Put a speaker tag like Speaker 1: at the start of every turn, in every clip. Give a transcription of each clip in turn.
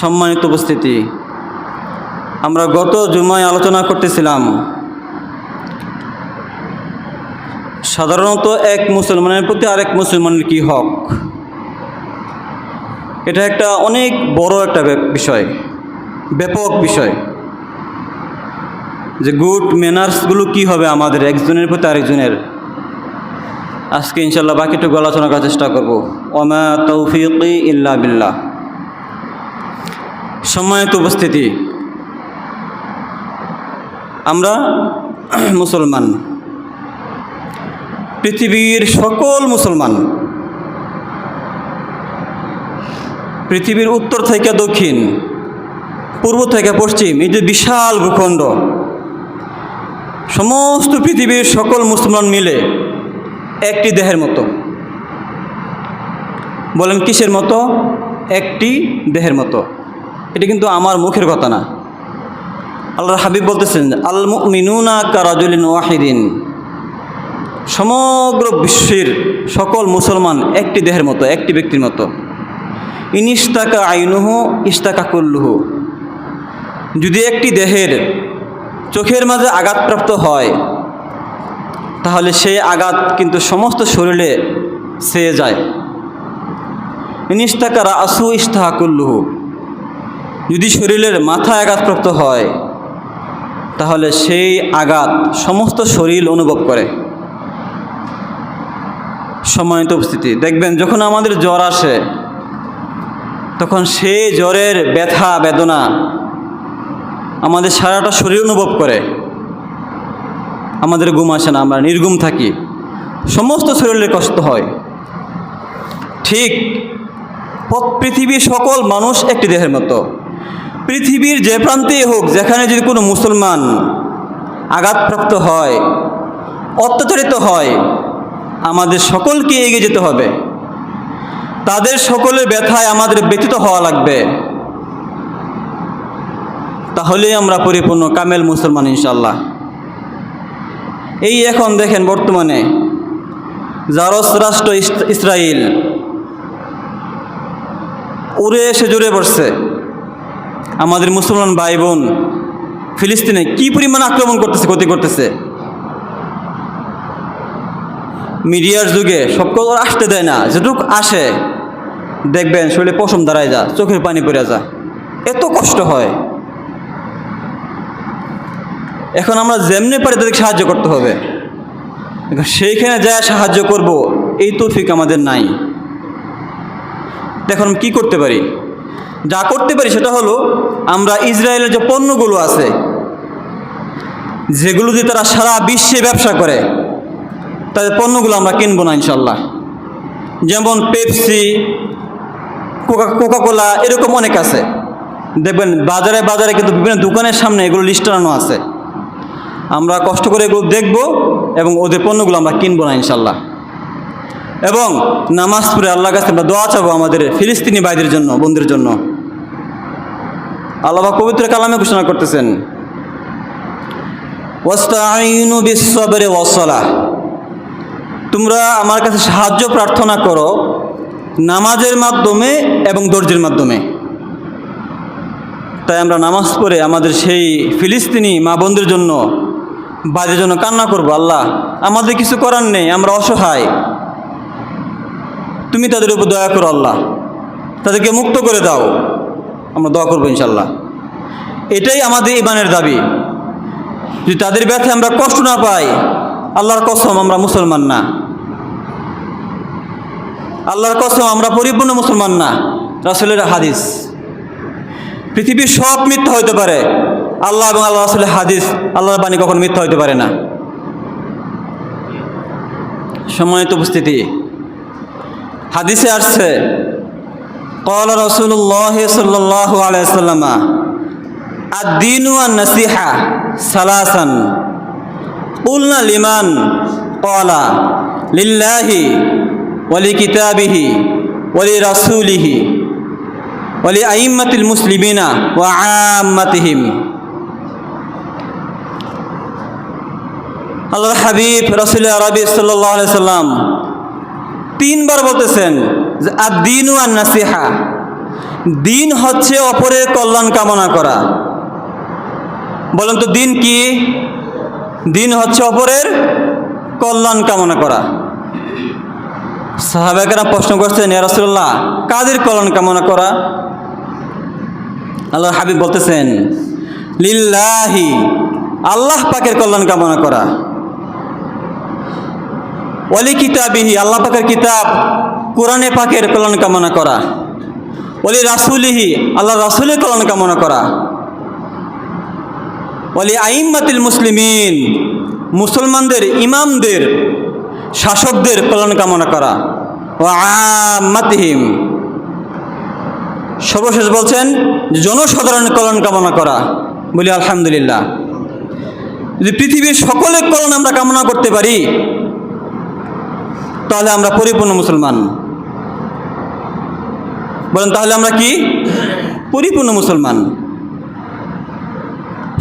Speaker 1: সম্মানিত উপস্থিতি। আমরা গত জুমায় আলোচনা করতেছিলাম, সাধারণত এক মুসলমানের প্রতি আরেক মুসলমানের কি হক? এটা একটা অনেক বড় একটা বিষয়, ব্যাপক বিষয়। যে গুড ম্যানার্সগুলো কি হবে আমাদের একজনের প্রতি আরেকজনের? আজকে ইনশাল্লাহ বাকিটুকু আলোচনা করার চেষ্টা করব। ওমা তৌফিকি ইল্লা বিল্লাহ। সম্মানিত উপস্থিতি। আমরা মুসলমান। পৃথিবীর সকল মুসলমান। পৃথিবীর উত্তর থেকে দক্ষিণ, পূর্ব থেকে পশ্চিম, এই যে বিশাল ভূখণ্ড, সমস্ত পৃথিবীর সকল মুসলমান মিলে একটি দেহের মতো। বলেন কিসের মতো? একটি দেহের মতো। এটা কিন্তু আমার মুখের কথা না। আল্লাহর হাবিব বলতেছেন আল মিনুনা কারাজুলিন ওয়াহিদিন। সমগ্র বিশ্বের সকল মুসলমান একটি দেহের মতো, একটি ব্যক্তির মতো। ইনিস্তাকা আইনুহু ইস্তাকা কুল্লুহু। যদি একটি দেহের চোখের মাঝে আঘাতপ্রাপ্ত হয়, তাহলে সেই আঘাত কিন্তু সমস্ত শরীরে সেয়ে যায়। ইনিস্তাকা রাসু ইস্তাহা কুল্লুহু। যদি শরীরের মাথায় আঘাতপ্রাপ্ত হয়, তাহলে সেই আঘাত সমস্ত শরীর অনুভব করে। সম্মানিত উপস্থিতি, দেখবেন যখন আমাদের জ্বর আসে, তখন সেই জ্বরের ব্যথা, বেদনা আমাদের সারাটা শরীর অনুভব করে। আমাদের ঘুম আসে না, আমরা নির্গুম থাকি। সমস্ত শরীরে কষ্ট হয়। ঠিক পৃথিবীর সকল মানুষ একটি দেহের মতো। পৃথিবীর যে প্রান্তেই হোক, যেখানে যদি কোনো মুসলমান আঘাতপ্রাপ্ত হয়, অত্যাচারিত হয়, আমাদের সকলকে এগিয়ে যেতে হবে। তাদের সকলের ব্যথায় আমাদের ব্যতীত হওয়া লাগবে। তাহলেই আমরা পরিপূর্ণ কামেল মুসলমান ইনশাল্লাহ এই এখন দেখেন বর্তমানে জারস রাষ্ট্র ইস- ইসরায়েল উড়ে এসে জুড়ে পড়ছে। আমাদের মুসলমান ভাই বোন ফিলিস্তিনে কি পরিমাণ আক্রমণ করতেছে, ক্ষতি করতেছে? মিডিয়ার যুগে সব কথা আসতে দেয় না যেটুক আসে, দেখবেন শরীরে পশম দাঁড়ায় যা চোখের পানি পড়ে যা এত কষ্ট হয়। এখন আমরা যেমনি পারি তাদেরকে সাহায্য করতে হবে। সেইখানে যা সাহায্য করব, এই তৌফিক আমাদের নাই। দেখুন কি করতে পারি? যা করতে পারি সেটা হলো আমরা ইসরায়েলের যে পণ্যগুলো আছে, যেগুলো দিয়ে তারা সারা বিশ্বে ব্যবসা করে, তাদের পণ্যগুলো আমরা কিনবো না ইনশাল্লাহ যেমন পেপসি, কোকা কোকা কোলা এরকম অনেক আছে। দেখবেন বাজারে বাজারে কিন্তু বিভিন্ন দোকানের সামনে এগুলো লিস্ট টানানো আছে। আমরা কষ্ট করে এগুলো দেখব এবং ওদের পণ্যগুলো আমরা কিনবো না ইনশাল্লাহ এবং নামাজ পড়ে আল্লাহ কাছে আমরা দোয়া চাবো আমাদের ফিলিস্তিনি ভাইদের জন্য বন্ধুদের জন্য। আল্লাহ পবিত্র কালামে ঘোষণা করতেছেন তোমরা আমার কাছে সাহায্য প্রার্থনা করো নামাজের মাধ্যমে এবং দর্জের মাধ্যমে। তাই আমরা নামাজ পড়ে আমাদের সেই ফিলিস্তিনি মা বোনদের জন্য বাজের জন্য কান্না করব, আল্লাহ, আমাদের কিছু করার নেই, আমরা অসহায়। তুমি তাদের উপর দয়া করো, আল্লাহ, তাদেরকে মুক্ত করে দাও। আমরা দোয়া করব ইনশাল্লাহ। এটাই আমাদের ইমানের দাবি। যদি তাদের ব্যথায় আমরা কষ্ট না পাই, আল্লাহর কসম আমরা মুসলমান না। আল্লাহর কসম আমরা পরিপূর্ণ মুসলমান না। রাসুলের হাদিস। পৃথিবীর সব মিথ্যা হইতে পারে। আল্লাহ এবং আল্লাহ রাসুলের হাদিস আল্লাহর বাণী কখনো মিথ্যা হইতে পারে না। সম্মানিত উপস্থিতি। হাদিসে আসছে قال رسول الله صلى الله عليه وسلم الدين والنصيحة ثلاثا قلنا لمن قال لله ولكتابه ولرسوله ولأئمة المسلمين وعامتهم আল্লাহর হাবিব রসুল আরবি সাল্লাহ সাল্লাম তিনবার বলতেছেন যে আদিনু আর নাসিহা দিন হচ্ছে অপরের কল্যাণ কামনা করা। বলেন তো দিন কি? দিন হচ্ছে অপরের কল্যাণ কামনা করা। সাহাবেকেরা প্রশ্ন করছেন ইয়ারসুল্লাহ কাদের কল্যাণ কামনা করা? আল্লাহ হাবিব বলতেছেন, লিল্লাহি, আল্লাহ পাকের কল্যাণ কামনা করা। অলি কিতাবিহি, আল্লাহ পাকের কিতাব কোরআনে পাকের কল্যাণ কামনা করা। অলি রাসুলিহি আল্লাহ রাসুলের কল্যাণ কামনা করা। অলি আইম্মাতিল মুসলিমিন, মুসলমানদের, ইমামদের, শাসকদের কল্যাণ কামনা করা। ও আমাতিহিম সর্বশেষ বলছেন, জনসাধারণের কল্যাণ কামনা করা। বলি আলহামদুলিল্লাহ। যদি পৃথিবীর সকলের কল্যাণ আমরা কামনা করতে পারি তাহলে আমরা পরিপূর্ণ মুসলমান। বলেন, তাহলে আমরা কি? পরিপূর্ণ মুসলমান।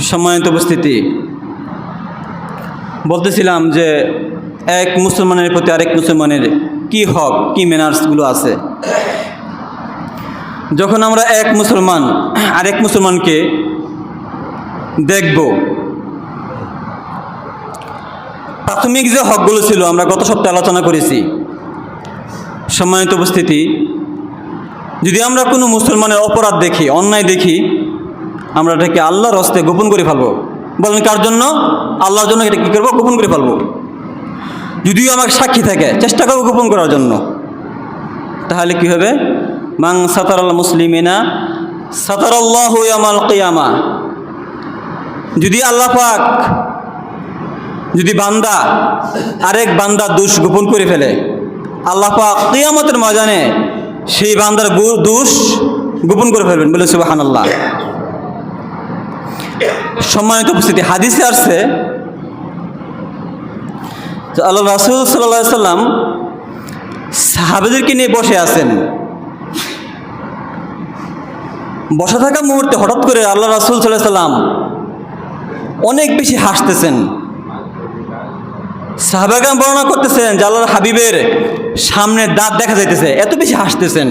Speaker 1: সম্মানিত উপস্থিতি। বলতেছিলাম যে এক মুসলমানের প্রতি আরেক মুসলমানের কি হক, কি ম্যানার্সগুলো আছে। যখন আমরা এক মুসলমান, আরেক মুসলমানকে দেখব প্রাথমিক যে হকগুলো ছিল, আমরা গত সপ্তাহে আলোচনা করেছি। সম্মানিত উপস্থিতি, যদি আমরা কোনো মুসলমানের অপরাধ দেখি, অন্যায় দেখি, আমরা এটাকে আল্লাহর হস্তে গোপন করে ফেলব। বলেন কার জন্য? আল্লাহর জন্য এটা কী করব? গোপন করে ফেলব। যদিও আমার সাক্ষী থাকে, চেষ্টা করব গোপন করার জন্য। তাহলে কি হবে? মাং সাতার আল মুসলিমিনা সাতার আল্লাহ ইয়ামাল কিয়ামা। যদি আল্লাহ পাক যদি বান্দা আরেক বান্দা দোষ গোপন করে ফেলে, আল্লাহ কিয়ামতের ময়দানে সেই বান্দার দোষ গোপন করে ফেলবেন। বলে সুবাহান আল্লাহ সম্মানিত উপস্থিতি, হাদিসে আসছে আল্লাহ রাসুল সাল্লাহ সাল্লাম সাহাবেদেরকে নিয়ে বসে আছেন। বসা থাকা মুহূর্তে হঠাৎ করে আল্লাহ রাসুল সাল্লাহ সাল্লাম অনেক বেশি হাসতেছেন। সাহাবাগান বর্ণনা করতেছেন আল্লাহর হাবিবের সামনে দাঁত দেখা যাইতেছে, এত বেশি হাসতেছেন।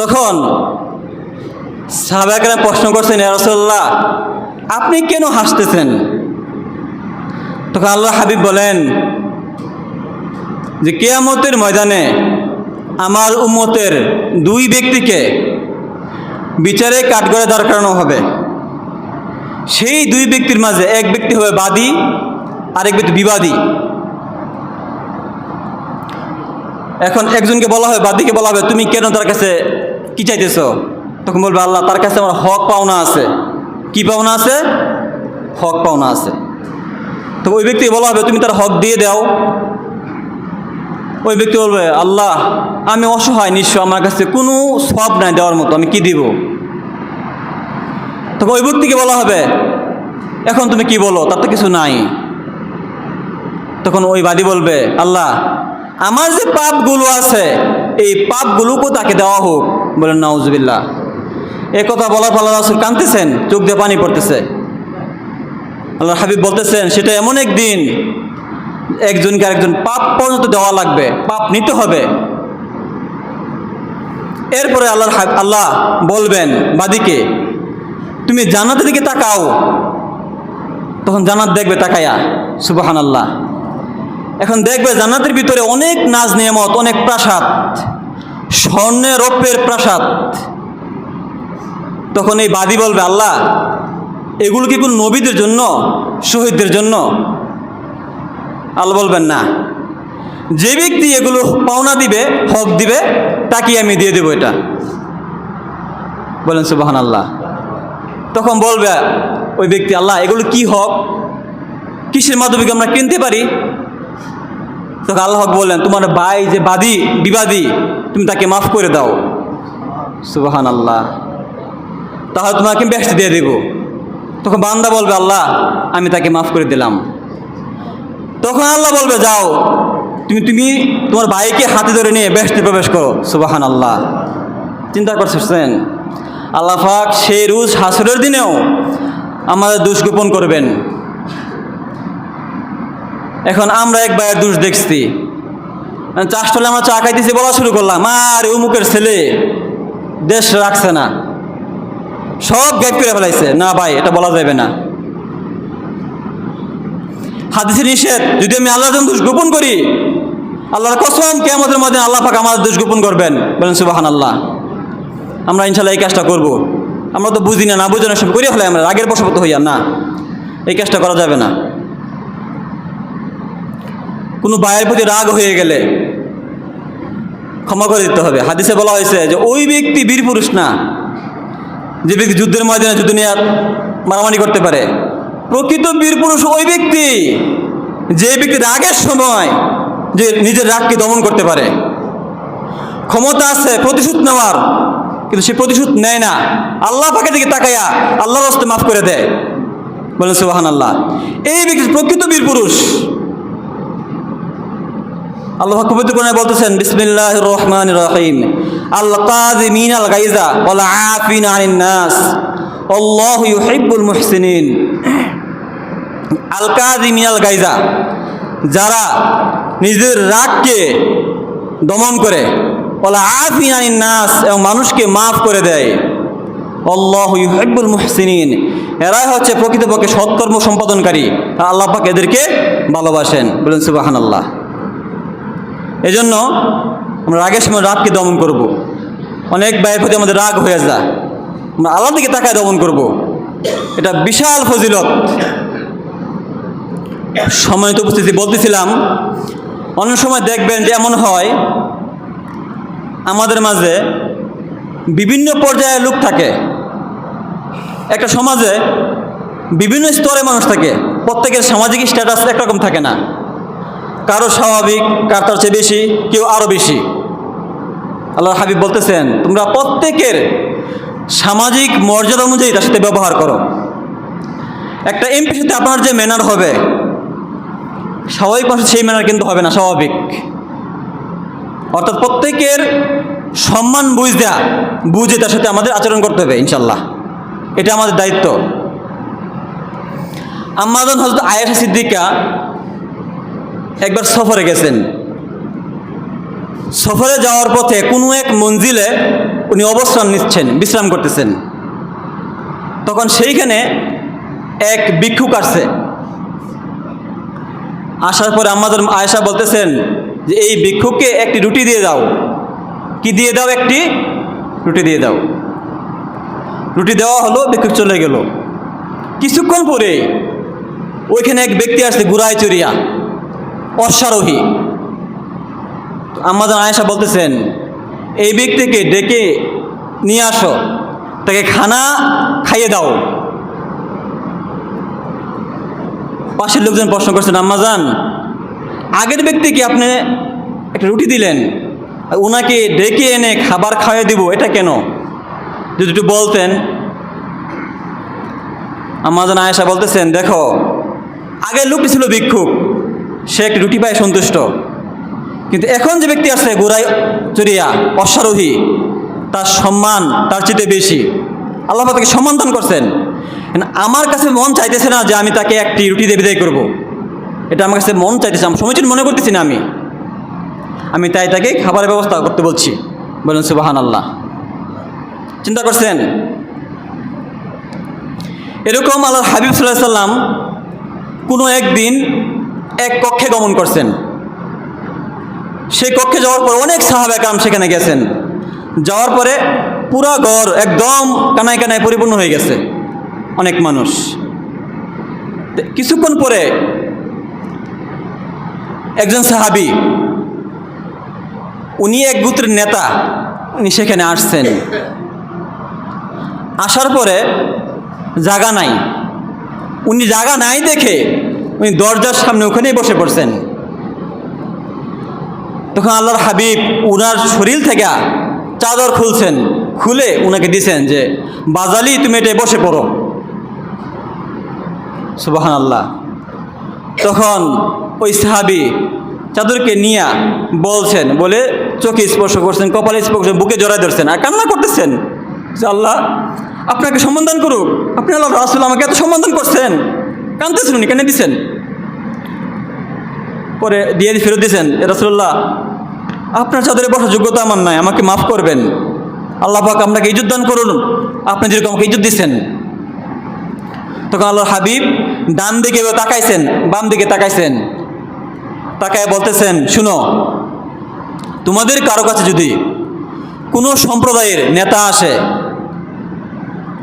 Speaker 1: তখন সাহাবাগান প্রশ্ন করছেন রসল্লাহ আপনি কেন হাসতেছেন? তখন আল্লাহ হাবিব বলেন, যে কেয়ামতের ময়দানে আমার উম্মতের দুই ব্যক্তিকে বিচারে কাঠগড়ে দাঁড় করানো হবে। সেই দুই ব্যক্তির মাঝে এক ব্যক্তি হবে বাদী, আরেক ব্যক্তি বিবাদী। এখন একজনকে বলা হবে বাদীকে বলা হবে তুমি কেন তার কাছে কি চাইতেছ? তখন বলবে, আল্লাহ, তার কাছে আমার হক পাওনা আছে। কি পাওনা আছে? হক পাওনা আছে। তো ওই ব্যক্তিকে বলা হবে, তুমি তার হক দিয়ে দাও। ওই ব্যক্তি বলবে, আল্লাহ, আমি অসহায়, নিঃস্ব, আমার কাছে কোনো সব নাই দেওয়ার মতো, আমি কি দিব? তখন ওই ব্যক্তিকে বলা হবে। এখন তুমি কি বলো? তার তো কিছু নাই। তখন ওই বাদী বলবে, আল্লাহ, আমার যে পাপগুলো আছে, এই পাপগুলোকেও তাকে দেওয়া হোক। বলেন নাউজবিল্লা এ কথা বলার ফলে রাসুল কাঁদতেছেন, চোখ দিয়ে পানি পড়তেছে। আল্লাহ হাবিব বলতেছেন, সেটা এমন একদিন, একজনকে আরেকজন পাপ পর্যন্ত দেওয়া লাগবে, পাপ নিতে হবে। এরপরে আল্লাহর হাব- আল্লাহ বলবেন বাদিকে তুমি জান্নাতের দিকে তাকাও। তখন জান্নাত দেখবে, তাকায়া সুবাহান আল্লাহ এখন দেখবে জান্নাতের ভিতরে অনেক নাজ নিয়ামত, অনেক প্রাসাদ। স্বর্ণের রৌপ্যের প্রাসাদ। তখন এই বাদী বলবে, আল্লাহ, এগুলো কি কোন নবীদের জন্য, শহীদদের জন্য? আল্লাহ বলবেন, না। যে ব্যক্তি এগুলো পাওনা দিবে, হক দিবে তাকে আমি দিয়ে দেবো এটা। বলেন সুবাহান আল্লাহ তখন বলবে ওই ব্যক্তি, আল্লাহ, এগুলো কি হক? কিসের মাধ্যমে আমরা কিনতে পারি? তখন আল্লাহ হক বললেন, তোমার ভাই যে বাদী, বিবাদী, তুমি তাকে মাফ করে দাও। সুবাহান আল্লাহ তাহলে তোমাকে ব্যস্ত দিয়ে দেব। তখন বান্দা বলবে, আল্লাহ, আমি তাকে মাফ করে দিলাম। তখন আল্লাহ বলবে, যাও, তুমি তুমি তোমার ভাইকে হাতে ধরে নিয়ে ব্যস্তে প্রবেশ করো। সুবাহান আল্লাহ চিন্তা করছেন আল্লাহ পাক সেই রুজ হাসরের দিনেও আমাদের দোষ গোপন করবেন। এখন আমরা এক দোষ দেখছি। চাষ চাষটলে আমরা চা খাইতেছি বলা শুরু করলাম, আর উমুকের ছেলে দেশ রাখছে না। সব গ্যাপ করে ফেলাইছে। না ভাই, এটা বলা যাবে না। হাদিসের নিষেধ, যদি আমি আল্লাহর জন্য দোষ গোপন করি, আল্লাহর কসম কেমতের মধ্যে আল্লাহ পাক আমাদের দোষ গোপন করবেন। বলেন সুবাহান আল্লাহ আমরা ইনশাল্লাহ এই কাজটা করব। আমরা তো বুঝি না না বুঝি না সব করিয়া ফেলাই আমরা, রাগের বশবত হইয়া না। এই কাজটা করা যাবে না। কোনো ভাইয়ের প্রতি রাগ হয়ে গেলে ক্ষমা করে দিতে হবে। হাদিসে বলা হয়েছে যে, ওই ব্যক্তি বীর পুরুষ না, যে ব্যক্তি যুদ্ধের ময়দানে যুদ্ধ নিয়ে মারামারি করতে পারে। প্রকৃত বীর পুরুষ ওই ব্যক্তি, যে ব্যক্তি রাগের সময় যে নিজের রাগকে দমন করতে পারে। ক্ষমতা আছে, প্রতিশোধ নেওয়ার। কিন্তু সে প্রতিশোধ নেয় না। আল্লাহ পাকে দিকে তাকাইয়া আল্লাহর হস্তে মাফ করে দেয়। বলেন সুবাহান আল্লাহ এই ব্যক্তি প্রকৃত বীর পুরুষ। আল্লাহ পবিত্র বলতেছেন বিসমিল্লাহ রহমান রহিম। আল কাযিমিন আল গাইজা ওয়াল আফিন আনিন নাস আল্লাহু ইউহিব্বুল মুহসিনিন। আল কাযিমিন আল গাইজা যারা নিজের রাগকে দমন করে। নাস এবং মানুষকে মাফ করে দেয়। আল্লাহ ইউহিব্বুল মুহসিনিন। এরাই হচ্ছে প্রকৃতপক্ষে সৎকর্ম সম্পাদনকারী। আর আল্লাহ পাক এদেরকে ভালোবাসেন। বলেন, সুবহানাল্লাহ। এই জন্য আমরা রাগের সময় রাগকে দমন করব। অনেক ব্যয়ের প্রতি আমাদের রাগ হয়ে যায়। আমরা আল্লাহ দিকে তাকায় দমন করব। এটা বিশাল ফজিলত। সময় উপস্থিতি বলতেছিলাম অন্য সময় দেখবেন যে এমন হয় আমাদের মাঝে বিভিন্ন পর্যায়ে লোক থাকে। একটা সমাজে বিভিন্ন স্তরে মানুষ থাকে। প্রত্যেকের সামাজিক স্ট্যাটাস একরকম থাকে না। কারও স্বাভাবিক, কার তার চেয়ে বেশি, কেউ আরও বেশি। আল্লাহ হাবিব বলতেছেন, তোমরা প্রত্যেকের সামাজিক মর্যাদা অনুযায়ী তার সাথে ব্যবহার করো। একটা এমপির সাথে আপনার যে ম্যানার হবে, স্বাভাবিক মানুষের সেই ম্যানার কিন্তু হবে না, স্বাভাবিক। অর্থাৎ প্রত্যেকের সম্মান বুঝ দেয়া বুঝে তার সাথে আমাদের আচরণ করতে হবে ইনশাল্লাহ এটা আমাদের দায়িত্ব। আমাজন হজরত আয়েশা সিদ্দিকা একবার সফরে গেছেন, সফরে যাওয়ার পথে কোনো এক মঞ্জিলে উনি অবস্থান নিচ্ছেন, বিশ্রাম করতেছেন। তখন সেইখানে এক ভিক্ষুক আসছে। আসার পরে আমাদের আয়েশা বলতেছেন যে এই ভিক্ষুককে একটি রুটি দিয়ে দাও। কি দিয়ে দাও একটি? রুটি দিয়ে দাও। রুটি দেওয়া হলো, ভিক্ষুক চলে গেল। কিছুক্ষণ পরে ওইখানে এক ব্যক্তি আসছে, গুড়াই চুরিয়া, অশ্বারোহী। আমাদের আয়েশা বলতেছেন, এই ব্যক্তিকে ডেকে নিয়ে আসো, তাকে খানা খাইয়ে দাও। পাশের লোকজন প্রশ্ন করছেন, আম্মাজান আগের ব্যক্তিকে আপনি একটা রুটি দিলেন? ওনাকে ডেকে এনে খাবার খাইয়ে দিব, এটা কেন? যদি একটু বলতেন। আম্মাজান আয়েশা বলতেছেন, দেখো, আগের লোকটি ছিল ভিক্ষুক, সে একটি রুটি পায় সন্তুষ্ট। কিন্তু এখন যে ব্যক্তি আছে গোড়াই চড়িয়া, অশ্বারোহী, তার সম্মান, তার চেয়ে বেশি। আল্লাহ তাকে সম্মান দান করছেন। আমার কাছে মন চাইতেছে না যে আমি তাকে একটি রুটি দিয়ে বিদায় করব। এটা আমার কাছে মন চাইতেছে আমি সমীচীন মনে করতেছি না আমি। আমি তাই তাকে খাবারের ব্যবস্থা করতে বলছি। বলুন সুবাহান আল্লাহ চিন্তা করছেন? এরকম আল্লাহ হাবিব সাল্লাহ সাল্লাম কোনো একদিন এক কক্ষে গমন করছেন। সেই কক্ষে যাওয়ার পর অনেক সাহাব একরাম সেখানে গেছেন। যাওয়ার পরে পুরা ঘর একদম কানায় কানায় পরিপূর্ণ হয়ে গেছে। অনেক মানুষ। কিছুক্ষণ পরে একজন সাহাবি, উনি এক গোত্রের নেতা, উনি সেখানে আসছেন। আসার পরে জাগা নাই। উনি জাগা নাই দেখে উনি দরজার সামনে ওখানেই বসে পড়ছেন। তখন আল্লাহর হাবিব উনার শরীর থেকে চাদর খুলছেন, খুলে উনাকে দিছেন যে, বাজালি, তুমি এটা বসে পড়ো। সুবাহান আল্লাহ তখন ওই সাহাবি চাদরকে নিয়ে বলছেন, বলে চোখে স্পর্শ করছেন, কপালে স্পর্শ, বুকে জড়াই ধরছেন, আর কান্না করতেছেন। যে আল্লাহ, আপনাকে সম্বোধন করুক। আপনি আল্লাহ রাসুল, আমাকে এত সম্বোধন করছেন। কানতেছেন উনি, কেন দিছেন? পরে দিয়ে দিয়ে ফেরত দিয়েছেন রাসুল্লাহ আপনার চাদরে বসার যোগ্যতা আমার নাই, আমাকে মাফ করবেন। আল্লাহ পাক আপনাকে ইজ্জত দান করুন। আপনি যেরকম আমাকে ইজ্জত দিচ্ছেন তখন আল্লাহ হাবিব ডান দিকে তাকাইছেন, বাম দিকে তাকাইছেন। তাকায় বলতেছেন, শুনো, তোমাদের কারও কাছে যদি কোনো সম্প্রদায়ের নেতা আসে,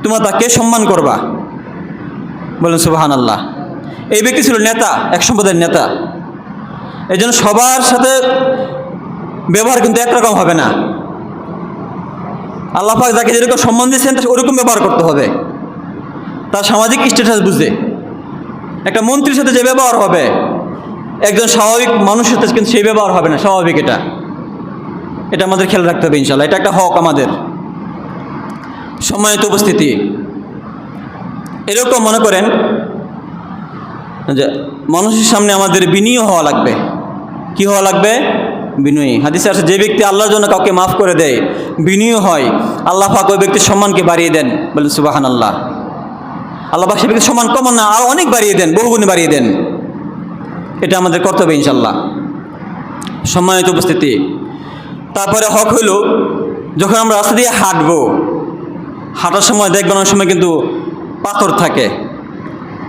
Speaker 1: তোমরা তাকে সম্মান করবা? বলেন সুবাহান আল্লাহ এই ব্যক্তি ছিল নেতা, এক সম্প্রদায়ের নেতা। এই জন্য সবার সাথে ব্যবহার কিন্তু একরকম হবে না। আল্লাহ পাক যাকে যেরকম সম্মান দিয়েছেন, তাকে ওরকম ব্যবহার করতে হবে। তার সামাজিক স্ট্যাটাস বুঝে। একটা মন্ত্রীর সাথে যে ব্যবহার হবে একজন স্বাভাবিক মানুষের সাথে কিন্তু সেই ব্যবহার হবে না, স্বাভাবিক এটা। এটা আমাদের খেয়াল রাখতে হবে ইনশাল্লাহ এটা একটা হক আমাদের। সম্মানিত উপস্থিতি, এরকম মনে করেন যে মানুষের সামনে আমাদের বিনয়ী হওয়া লাগবে। কি হওয়া লাগবে? বিনয়ী। হাদিসে আছে, যে ব্যক্তি আল্লাহর জন্য কাউকে মাফ করে দেয় বিনয়ী হয়, আল্লাহ পাক ওই ব্যক্তির সম্মানকে বাড়িয়ে দেন, বলেন সুবাহান আল্লাহ আল্লাহ পাক সে ব্যক্তির সম্মান কমান না, আর অনেক বাড়িয়ে দেন, বহুগুণে বাড়িয়ে দেন। এটা আমাদের কর্তব্য ইনশাল্লাহ সম্মানিত উপস্থিতি। তারপরে হক হইল, যখন আমরা রাস্তা দিয়ে হাঁটবো, হাঁটার সময় দেখবেন অনেক সময় কিন্তু পাথর থাকে,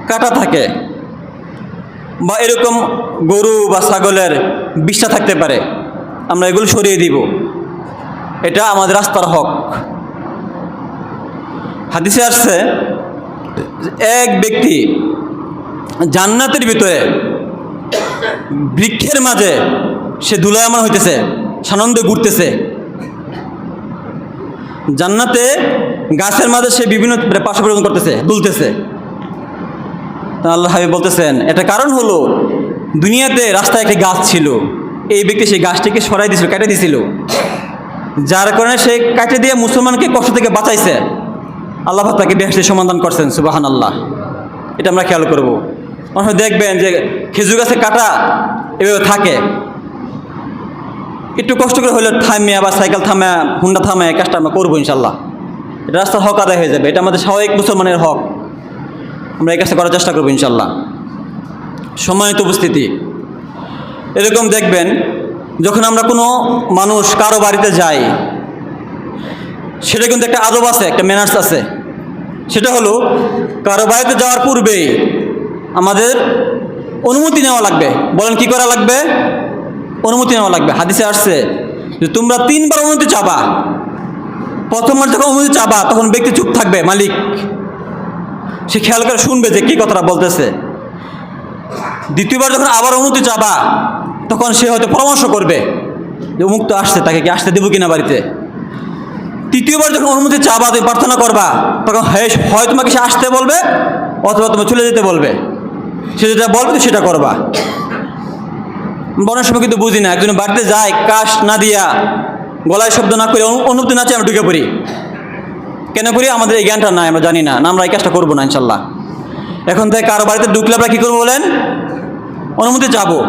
Speaker 1: কাটা থাকে, বা এরকম গরু বা ছাগলের বিষ্ঠা থাকতে পারে। আমরা এগুলো সরিয়ে দিব। এটা আমাদের রাস্তার হক। হাদিসে আসছে, এক ব্যক্তি জান্নাতের ভিতরে বৃক্ষের মাঝে সে দুলায়মান হইতেছে, সানন্দে ঘুরতেছে। জান্নাতে গাছের মাঝে সে বিভিন্ন পাশে পরিবর্তন করতেছে, দুলতেছে। আল্লাহ হাবিব বলতেছেন এটা কারণ হলো, দুনিয়াতে রাস্তায় একটি গাছ ছিল। এই ব্যক্তি সেই গাছটিকে সরাই দিয়েছিল কেটে দিয়েছিল যার কারণে সে কাটে দিয়ে মুসলমানকে কষ্ট থেকে বাঁচাইছে। আল্লাহ তাকে বেহেসের সমাধান করছেন সুবাহান আল্লাহ এটা আমরা খেয়াল করব। অনেক দেখবেন যে খেজুর গাছে কাটা এভাবে থাকে। একটু কষ্ট করে হলে থামে আবার সাইকেল থামে হুন্ডা থামায়, কাজটা আমরা করব ইনশাল্লাহ। এটা রাস্তার হক আদায় হয়ে যাবে। এটা আমাদের স্বাভাবিক মুসলমানের হক। আমরা এই কাজটা করার চেষ্টা করব ইনশাল্লাহ। সম্মানিত উপস্থিতি, এরকম দেখবেন, যখন আমরা কোনো মানুষ কারও বাড়িতে যাই, সেটা কিন্তু একটা আদব আছে, একটা ম্যানার্স আছে। সেটা হলো, কারও বাড়িতে যাওয়ার পূর্বেই আমাদের অনুমতি নেওয়া লাগবে। বলেন কি করা লাগবে? অনুমতি নেওয়া লাগবে। হাদিসে আসছে যে তোমরা তিনবার অনুমতি চাবা। প্রথমবার যখন অনুমতি চাবা, তখন ব্যক্তি চুপ থাকবে, মালিক। সে খেয়াল করে শুনবে যে কী কথাটা বলতেছে। দ্বিতীয়বার যখন আবার অনুমতি চাবা, তখন সে হয়তো পরামর্শ করবে যে অমুক তো আসছে, তাকে কি আসতে দেবো কিনা বাড়িতে? তৃতীয়বার যখন অনুমতি চাবা, তুমি প্রার্থনা করবা, তখন হয় তোমাকে সে আসতে বলবে অথবা তুমি চলে যেতে বলবে। সে যেটা বলবে তুমি সেটা করবা। বনের সময় কিন্তু বুঝি না, একজন বাড়িতে যায়, কাশ না দিয়া গলায় শব্দ না করে অনু- অনুমতি না চেয়ে আমরা ঢুকে পড়ি। কেন করি? আমাদের এই জ্ঞানটা নাই, আমরা জানি না আমরা এই কাজটা করব না, ইনশাল্লাহ। এখন থেকে কারও বাড়িতে ঢুকলে আমরা কী করব বলেন? অনুমতি যাব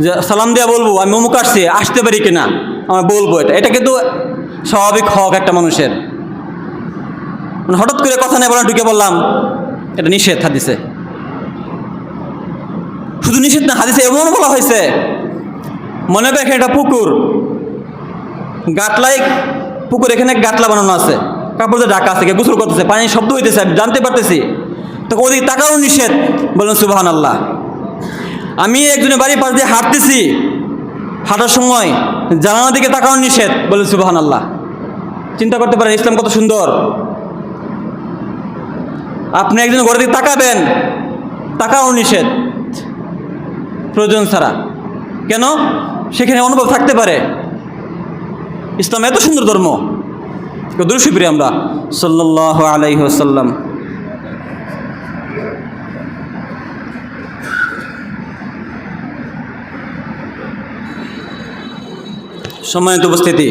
Speaker 1: যে সালাম দিয়া বলব, আমি অমুক আসছি, আসতে পারি কিনা? আমরা বলব এটা। এটা কিন্তু স্বাভাবিক হক একটা মানুষের। মানে হঠাৎ করে কথা নেই বলা ঢুকে বললাম এটা নিষেধ হাদিসে। শুধু নিষেধ না, হাদিসে এমন বলা হয়েছে, মনে করে এখানে একটা পুকুর। গাটলাই পুকুর, এখানে গাটলা বানানো আছে কাপড় দিয়ে ঢাকা আছে গোসল করতেছে, পানি শব্দ হইতেছে, আমি জানতে পারতেছি। তো ওদিকে তাকাও নিষেধ বলুন সুবাহান আল্লাহ আমি একজনের বাড়ির পাশ দিয়ে হাঁটতেছি, হাঁটার সময় জানালার দিকে তাকানো নিষেধ বলুন সুবাহান আল্লাহ চিন্তা করতে পারেন, ইসলাম কত সুন্দর। আপনি একজন ঘরের দিকে তাকাবেন, তাকাও নিষেধ। প্রয়োজন ছাড়া। কেন? সেখানে অনুভব থাকতে পারে। ইসলাম এত সুন্দর ধর্ম। দুরুশিপ্রি আমরা। সাল্লাহ আলাইহি আসাল্লাম সম্মানিত উপস্থিতি।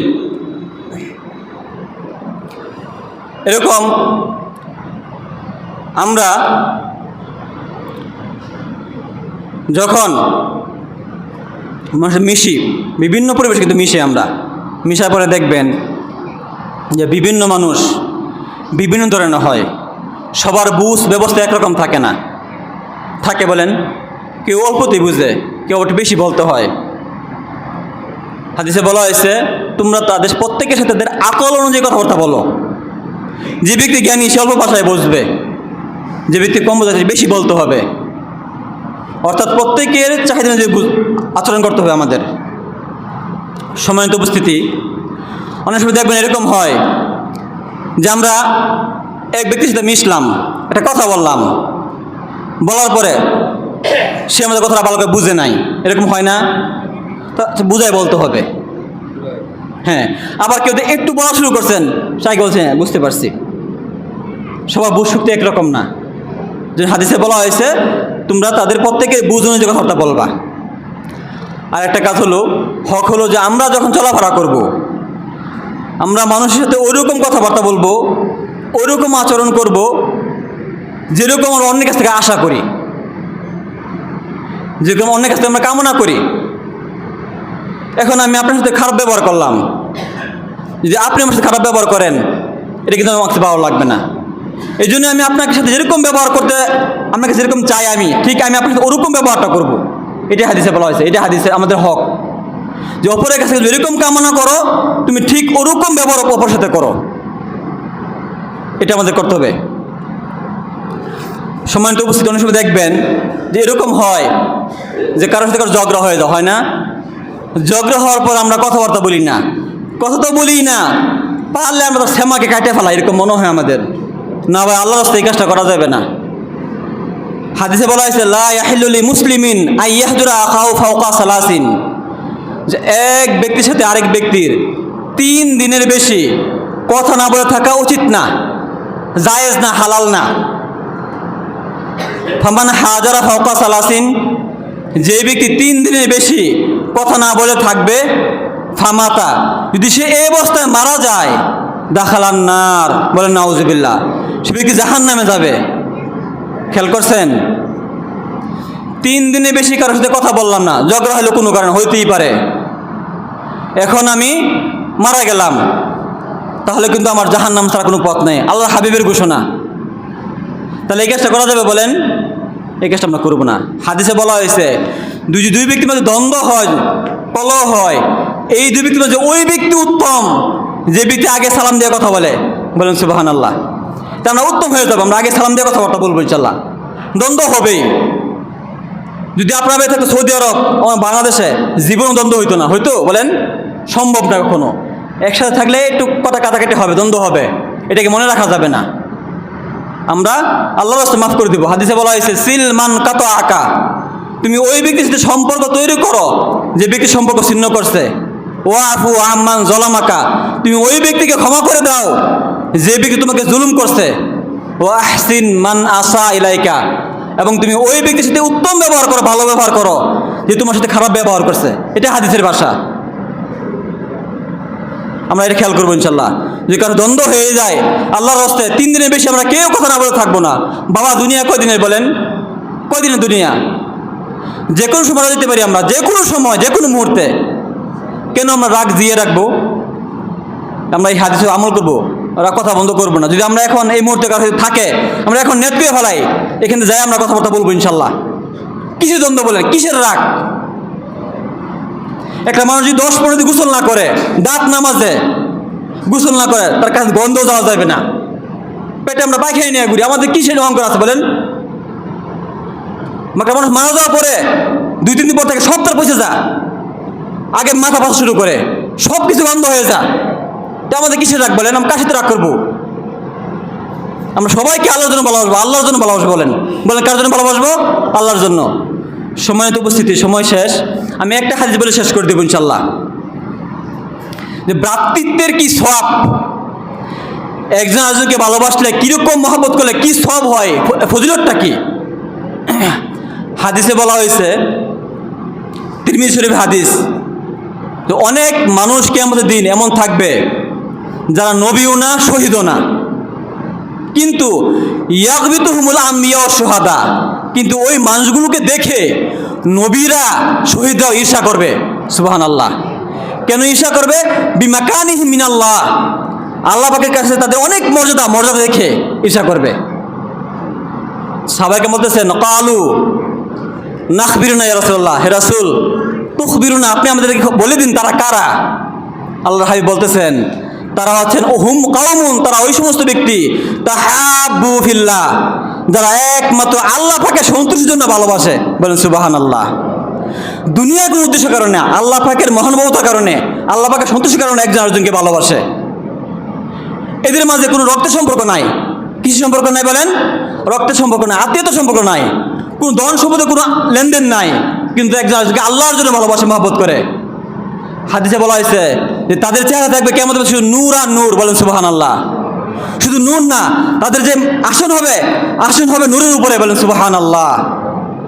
Speaker 1: এরকম আমরা যখন মিশি, বিভিন্ন পরিবেশ কিন্তু মিশে আমরা। মিশার পরে দেখবেন যে বিভিন্ন মানুষ বিভিন্ন ধরনের হয়। সবার বুঝ ব্যবস্থা একরকম থাকে না। থাকে বলেন, কেউ অল্পতেই বুঝে, কেউ একটু বেশি বলতে হয়। হাদিসে বলা হয়েছে, তোমরা তাদের প্রত্যেকের সাথে তাদের আকল অনুযায়ী কথাবার্তা বলো। যে ব্যক্তি জ্ঞানী, সে অল্প ভাষায় বুঝবে। যে ব্যক্তি কম বোঝাচ্ছে বেশি বলতে হবে। অর্থাৎ প্রত্যেকের চাহিদা অনুযায়ী আচরণ করতে হবে আমাদের। সময়ত উপস্থিতি, অনেক সময় দেখবেন এরকম হয় যে আমরা এক ব্যক্তির সাথে মিশলাম, একটা কথা বললাম, বলার পরে সে আমাদের কথাটা ভালো করে বুঝে নাই। এরকম হয় না? তা বুঝাই বলতে হবে। হ্যাঁ আবার কেউ একটু বলা শুরু করছেন সাইকে বলছে হ্যাঁ বুঝতে পারছি। সবার বুঝ শক্তি একরকম না। যে হাদিসে বলা হয়েছে, তোমরা তাদের প্রত্যেকে বুঝ অনুযায়ী কথাবার্তা বলবা আর একটা কাজ হলো, হক হলো যে আমরা যখন চলাফেরা করব। আমরা মানুষের সাথে ওইরকম কথাবার্তা বলব ওইরকম আচরণ করব, যেরকম আমরা অন্যের কাছ থেকে আশা করি, যেরকম অন্যের কাছ থেকে আমরা কামনা করি এখন আমি আপনার সাথে খারাপ ব্যবহার করলাম, যদি আপনি আমার সাথে খারাপ ব্যবহার করেন, এটা কিন্তু আমার ভালো লাগবে না এই জন্য আমি আপনার সাথে যেরকম ব্যবহার করতে, আপনাকে যেরকম চাই আমি, ঠিক আমি আপনার সাথে ওরকম ব্যবহারটা করব। এটা হাদিসে বলা হয়েছে এটা হাদিসে আমাদের হক। যে অপরের কাছে যেরকম কামনা করো, তুমি ঠিক ওরকম ব্যবহার অপরের সাথে করো। এটা আমাদের করতে হবে। সম্মানিত উপস্থিত সময় দেখবেন যে এরকম হয় যে কারোর সাথে কারও ঝগড়া হয়ে যায়, হয় না? ঝগড়া হওয়ার পর আমরা কথাবার্তা বলি না। কথা তো বলি না, পারলে আমরা শ্যামাকে কাটে ফেলা এরকম মনে হয় আমাদের। না ভাই আল্লাহ রাস্তায় এই কাজটা করা যাবে না। হাদিসে বলা হয়েছে, লা ইয়াহিল্লুলি মুসলিমিন সালাসিন। যে এক ব্যক্তির সাথে আরেক ব্যক্তির তিন দিনের বেশি কথা না বলে থাকা উচিত না, জায়েজ না, হালাল না। ফামান হাজারা ফাওকা সালাসিন, যে ব্যক্তি তিন দিনের বেশি কথা না বলে থাকবে, ফামাতা, যদি সে এই অবস্থায় মারা যায়, দাখালান নার, বলেন নাউজুবিল্লাহ। সে ব্যক্তি জাহান নামে যাবে। খেয়াল করছেন? তিন দিনে বেশি কারোর সাথে কথা বললাম না। ঝগড়া হলো কোনো কারণ, হইতেই পারে। এখন আমি মারা গেলাম। তাহলে কিন্তু আমার জাহান নাম ছাড়া কোনো পথ নেই। আল্লাহ হাবিবের ঘোষণা। তাহলে এই কাজটা করা যাবে বলেন? এই কাজটা আমরা করব না। হাদিসে বলা হয়েছে, দুই দুই ব্যক্তির মধ্যে দ্বন্দ্ব হয়, কলহ হয়, এই দুই ব্যক্তির মধ্যে ওই ব্যক্তি উত্তম। যে ব্যক্তি আগে সালাম দিয়ে কথা বলে। বলেন সুবাহান আল্লাহ তা আমরা উত্তম হয়ে যাব, আমরা আগে সালাম দিয়ে কথাবার্তা বলব ইনশাল্লাহ। দ্বন্দ্ব হবেই। যদি আপনার থাকতো সৌদি আরব, আমার বাংলাদেশে জীবন দ্বন্দ্ব হইতো না। হয়তো, বলেন? সম্ভব না কখনো। একসাথে থাকলে একটু কথা কাটাকাটি হবে, দ্বন্দ্ব হবে। এটাকে মনে রাখা যাবে না। আমরা আল্লাহ রাস্তা মাফ করে দিব। হাদিসে বলা হয়েছে, সিল মান কাতো আঁকা তুমি ওই ব্যক্তির সাথে সম্পর্ক তৈরি করো, যে ব্যক্তি সম্পর্ক ছিন্ন করছে ও আফু আহমান জলামাকা। তুমি ওই ব্যক্তিকে ক্ষমা করে দাও। যে ব্যক্তি তোমাকে জুলুম করছে ও আহসিন মান আসা ইলাইকা, এবং তুমি ওই ব্যক্তির সাথে উত্তম ব্যবহার করো, ভালো ব্যবহার করো, যে তোমার সাথে খারাপ ব্যবহার করছে। এটা হাদিসের ভাষা। আমরা এটা খেয়াল করব ইনশাল্লাহ। যে কারও দ্বন্দ্ব হয়ে যায়, আল্লাহর হস্তে তিন দিনের বেশি আমরা কেউ কথা না বলে থাকব না। বাবা, দুনিয়া কয়দিনের বলেন? কয়দিনের দুনিয়া? যে কোনো সময় যেতে পারি আমরা যে কোনো সময় যে কোনো মুহূর্তে। কেন আমরা রাগ দিয়ে রাখব? আমরা এই হাদিসে আমল করব ওরা কথা বন্ধ করব না। যদি আমরা এখন এই মুহূর্তে কারও থাকে, আমরা এখন নেট ফেলাই, এখানে যাই আমরা কথাবার্তা বলব ইনশাল্লাহ। কিসের দ্বন্দ্ব বলেন? কিসের রাগ? একটা মানুষ যদি দশ পনেরো গোসল না করে, দাঁত নামাজে গোসল না করে, তার কাছে গন্ধ যাওয়া যাবে না। পেটে আমরা পায়খানা নিয়ে ঘুরি, আমাদের কিসের অঙ্কর আছে বলেন? একটা মানুষ মারা যাওয়ার পরে, দুই, তিন দিন পর থেকে সব তার পয়সা যা আগে মাথা পাশা শুরু করে সব কিছু বন্ধ হয়ে যা তা আমাদের কিসের রাগ বলেন? আমরা সাথে রাগ করব? আমরা সবাইকে আল্লাহর জন্য ভালোবাসবো, আল্লাহর জন্য ভালোবাসবো বলেন। বলেন, কার জন্য ভালোবাসবো? আল্লাহর জন্য। সময় তো উপস্থিতি, সময় শেষ। আমি একটা হাদিস বলে শেষ করে দেবো ইনশাল্লাহ যে ভ্রাতৃত্বের কি সব একজন আরেকজনকে ভালোবাসলে কীরকম মহব্বত করলে কি সব হয়? ফজিলতটা কি? হাদিসে বলা হয়েছে, তিরমিজ শরীফ হাদিস তো অনেক মানুষকে আমাদের দিন এমন থাকবে যারা নবীও না, শহীদও না। কিন্তু সোহাদা কিন্তু ওই মানুষগুলোকে দেখে নবীরা শহীদরাও ঈর্ষা করবে। সুবাহান আল্লাহ কেন ঈর্ষা করবে? বিমাকানিহি মিনাল্লাহ। আল্লাহ পাকের কাছে তাদের অনেক মর্যাদা মর্যাদা দেখে ঈর্ষা করবে। সবাইকে বলতেছেন, কালু নাখবির না রাসুল্লাহ হে রাসুল, তুখবিরুনা, আপনি আমাদেরকে বলে দিন তারা কারা? আল্লাহ হাবিব বলতেছেন তারা হচ্ছেন ওহুম কাউমুন তারা ওই সমস্ত ব্যক্তি। তাহাব্বু ফিল্লাহ, যারা একমাত্র আল্লাহ পাকে সন্তুষ্টির জন্য ভালোবাসে। বলেন সুবাহান আল্লাহ দুনিয়ার কোনো উদ্দেশ্য কারণে, আল্লাহ পাকের মহানুভবতার কারণে, আল্লাহ পাকের সন্তুষ্টির কারণে একজন আরেকজনকে ভালোবাসে। এদের মাঝে কোনো রক্তের সম্পর্ক নাই। কৃষি সম্পর্ক নাই বলেন? রক্তের সম্পর্ক নাই, আত্মীয়তার সম্পর্ক নাই। কোনো ধন সম্পদে কোনো লেনদেন নাই। কিন্তু একজন আল্লাহর জন্য ভালোবাসে, মহব্বত করে। হাদিসে বলা হয়েছে যে তাদের চেহারা থাকবে কেমন শুধু নূর আর নূর, বলেন সুবাহান আল্লাহ শুধু নূর না, তাদের যে আসন হবে আসন হবে নূরের উপরে, বলেন সুবাহান আল্লাহ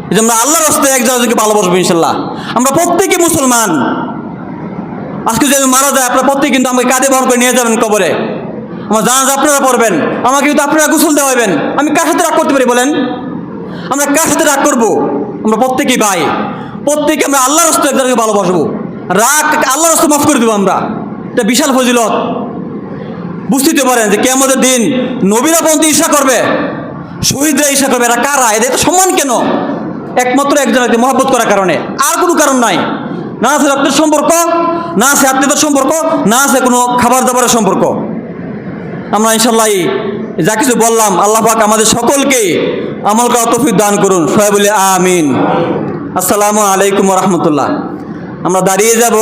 Speaker 1: এই যে আমরা আল্লাহর রাস্তায় একজন আরেকজনকে ভালোবাসবো ইনশাল্লাহ আমরা প্রত্যেকে মুসলমান। আজকে যদি মারা যায়, আপনারা প্রত্যেকে কিন্তু আমাকে কাঁধে বহন করে নিয়ে যাবেন কবরে। আমার জানাজ আপনারা পড়বেন, আমাকে কিন্তু আপনারা গোসল দেওয়াবেন। আমি কার সাথে রাগ করতে পারি, বলেন? আমরা কার সাথে রাগ করব? আমরা প্রত্যেকেই ভাই। প্রত্যেকে আমরা আল্লাহ রস্ত একজনকে ভালোবাসবো। রাগ আল্লাহ রস্ত মাফ করে দেবো আমরা। এটা বিশাল ফজিলত। বুঝতে পারেন যে কেমতের দিন নবীরা পর্যন্ত ঈর্ষা করবে, শহীদরা ঈর্ষা করবে। এরা কারা? এদের এত সম্মান কেন? একমাত্র একজন একজন মহব্বত করার কারণে। আর কোনো কারণ নাই। না আছে রক্তের সম্পর্ক, না আছে আত্মীয়তার সম্পর্ক, না আছে কোনো খাবার দাবারের সম্পর্ক। আমরা ইনশাল্লাহ যা কিছু বললাম, আল্লাহ পাক আমাদের সকলকে আমল করা দান করুন। সবাই বলে আমিন। আসসালামু আলাইকুম রহমতুল্লাহ। আমরা দাঁড়িয়ে যাব।